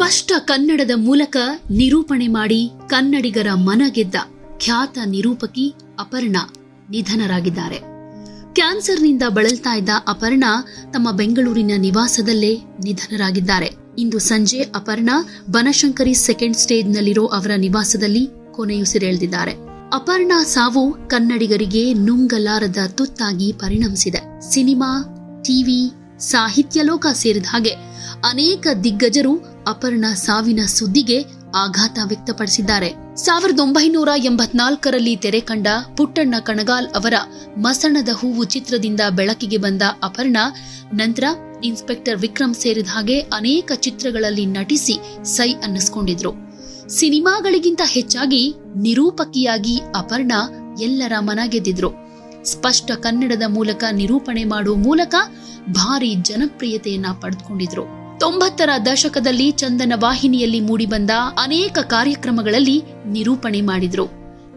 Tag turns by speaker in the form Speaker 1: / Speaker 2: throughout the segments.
Speaker 1: ಸ್ಪಷ್ಟ ಕನ್ನಡದ ಮೂಲಕ ನಿರೂಪಣೆ ಮಾಡಿ ಕನ್ನಡಿಗರ ಮನ ಗೆದ್ದ ಖ್ಯಾತ ನಿರೂಪಕಿ ಅಪರ್ಣಾ ನಿಧನರಾಗಿದ್ದಾರೆ. ಕ್ಯಾನ್ಸರ್ನಿಂದ ಬಳಲ್ತಾ ಇದ್ದ ಅಪರ್ಣಾ ತಮ್ಮ ಬೆಂಗಳೂರಿನ ನಿವಾಸದಲ್ಲೇ ನಿಧನರಾಗಿದ್ದಾರೆ. ಇಂದು ಸಂಜೆ ಅಪರ್ಣಾ ಬನಶಂಕರಿ ಸೆಕೆಂಡ್ ಸ್ಟೇಜ್ನಲ್ಲಿರೋ ಅವರ ನಿವಾಸದಲ್ಲಿ ಕೊನೆಯುಸಿರೆಳೆದಿದ್ದಾರೆ ಅಪರ್ಣಾ ಸಾವು ಕನ್ನಡಿಗರಿಗೆ ನುಂಗಲಾರದ ತುತ್ತಾಗಿ ಪರಿಣಮಿಸಿದೆ. ಸಿನಿಮಾ, ಟಿವಿ, ಸಾಹಿತ್ಯ ಲೋಕ ಸೇರಿದ ಹಾಗೆ ಅನೇಕ ದಿಗ್ಗಜರು ಅಪರ್ಣ ಸಾವಿನ ಸುದ್ದಿಗೆ ಆಘಾತ ವ್ಯಕ್ತಪಡಿಸಿದ್ದಾರೆ. ಸಾವಿರದ ಒಂಬೈನೂರ ಎಂಬತ್ನಾಲ್ಕರಲ್ಲಿ ತೆರೆ ಕಂಡ ಪುಟ್ಟಣ್ಣ ಕಣಗಾಲ್ ಅವರ ಮಸಣದ ಹೂವು ಚಿತ್ರದಿಂದ ಬೆಳಕಿಗೆ ಬಂದ ಅಪರ್ಣ, ನಂತರ ಇನ್ಸ್ಪೆಕ್ಟರ್ ವಿಕ್ರಮ್ ಸೇರಿದ ಹಾಗೆ ಅನೇಕ ಚಿತ್ರಗಳಲ್ಲಿ ನಟಿಸಿ ಸೈ ಅನ್ನಿಸ್ಕೊಂಡಿದ್ರು. ಸಿನಿಮಾಗಳಿಗಿಂತ ಹೆಚ್ಚಾಗಿ ನಿರೂಪಕಿಯಾಗಿ ಅಪರ್ಣ ಎಲ್ಲರ ಮನ ಗೆದ್ದಿದ್ರು ಸ್ಪಷ್ಟ ಕನ್ನಡದ ಮೂಲಕ ನಿರೂಪಣೆ ಮಾಡುವ ಮೂಲಕ ಭಾರಿ ಜನಪ್ರಿಯತೆಯನ್ನ ಪಡೆದುಕೊಂಡಿದ್ರು. ತೊಂಬತ್ತರ ದಶಕದಲ್ಲಿ ಚಂದನ ವಾಹಿನಿಯಲ್ಲಿ ಮೂಡಿಬಂದ ಅನೇಕ ಕಾರ್ಯಕ್ರಮಗಳಲ್ಲಿ ನಿರೂಪಣೆ ಮಾಡಿದ್ರು.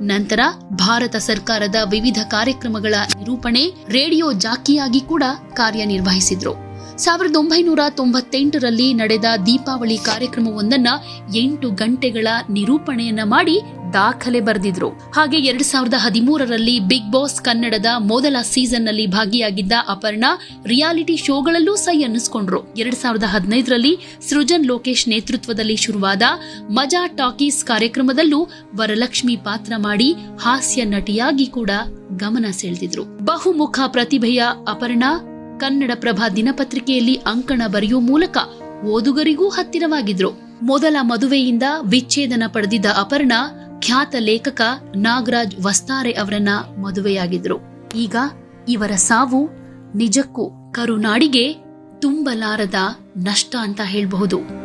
Speaker 1: ನಂತರ ಭಾರತ ಸರ್ಕಾರದ ವಿವಿಧ ಕಾರ್ಯಕ್ರಮಗಳ ನಿರೂಪಣೆ ರೇಡಿಯೋ ಜಾಕಿಯಾಗಿ ಕೂಡ ಕಾರ್ಯನಿರ್ವಹಿಸಿದ್ರು. ಸಾವಿರದ ಒಂಬೈನೂರ ತೊಂಬತ್ತೆಂಟರಲ್ಲಿ ನಡೆದ ದೀಪಾವಳಿ ಕಾರ್ಯಕ್ರಮವೊಂದನ್ನ ಎಂಟು ಗಂಟೆಗಳ ನಿರೂಪಣೆಯನ್ನ ಮಾಡಿ ದಾಖಲೆ ಬರೆದಿದ್ರು. ಹಾಗೆ ಎರಡ್ ಸಾವಿರದ ಹದಿಮೂರರಲ್ಲಿ ಬಿಗ್ ಬಾಸ್ ಕನ್ನಡದ ಮೊದಲ ಸೀಸನ್ನಲ್ಲಿ ಭಾಗಿಯಾಗಿದ್ದ ಅಪರ್ಣಾ ರಿಯಾಲಿಟಿ ಶೋಗಳಲ್ಲೂ ಸೈ ಅನ್ನಿಸ್ಕೊಂಡ್ರು. ಎರಡ್ ಸಾವಿರದ ಹದಿನೈದರಲ್ಲಿ ಸೃಜನ್ ಲೋಕೇಶ್ ನೇತೃತ್ವದಲ್ಲಿ ಶುರುವಾದ ಮಜಾ ಟಾಕೀಸ್ ಕಾರ್ಯಕ್ರಮದಲ್ಲೂ ವರಲಕ್ಷ್ಮಿ ಪಾತ್ರ ಮಾಡಿ ಹಾಸ್ಯ ನಟಿಯಾಗಿ ಕೂಡ ಗಮನ ಸೆಳೆದಿದ್ರು. ಬಹುಮುಖ ಪ್ರತಿಭೆಯ ಅಪರ್ಣಾ ಕನ್ನಡ ಪ್ರಭಾ ದಿನಪತ್ರಿಕೆಯಲ್ಲಿ ಅಂಕಣ ಬರೆಯುವ ಮೂಲಕ ಓದುಗರಿಗೂ ಹತ್ತಿರವಾಗಿದ್ರು. ಮೊದಲ ಮದುವೆಯಿಂದ ವಿಚ್ಛೇದನ ಪಡೆದಿದ್ದ ಅಪರ್ಣ, ಖ್ಯಾತ ಲೇಖಕ ನಾಗರಾಜ್ ವಸ್ತಾರೆ ಅವರನ್ನ ಮದುವೆಯಾಗಿದ್ರು. ಈಗ ಇವರ ಸಾವು ನಿಜಕ್ಕೂ ಕರುನಾಡಿಗೆ ತುಂಬಲಾರದ ನಷ್ಟ ಅಂತ ಹೇಳಬಹುದು.